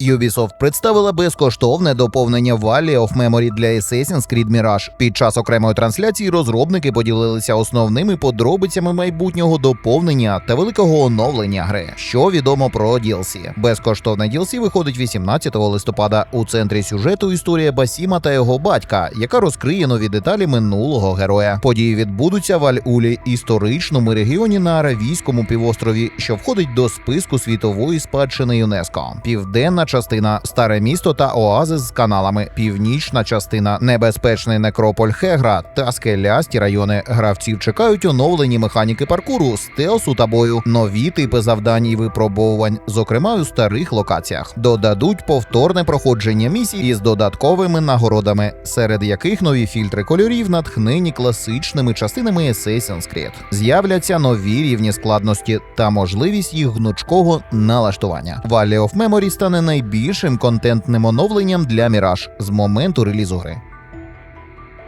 Ubisoft представила безкоштовне доповнення Valley of Memory для Assassin's Creed Mirage. Під час окремої трансляції розробники поділилися основними подробицями майбутнього доповнення та великого оновлення гри. Що відомо про DLC. Безкоштовне DLC виходить 18 листопада. У центрі сюжету історія Басіма та його батька, яка розкриє нові деталі минулого героя. Події відбудуться в Аль-Улі, історичному регіоні на Аравійському півострові, що входить до списку світової спадщини ЮНЕСКО. Південна частина старе місто та оазис з каналами. Північна частина небезпечний некрополь Хегра та скелясті райони. Гравців чекають оновлені механіки паркуру, стелсу та бою, нові типи завдань і випробовувань, зокрема у старих локаціях. Додадуть повторне проходження місій із додатковими нагородами, серед яких нові фільтри кольорів, натхнені класичними частинами Assassin's Creed. З'являться нові рівні складності та можливість їх гнучкого налаштування. Valley of Memory стане найбільшим контентним оновленням для Mirage з моменту релізу гри.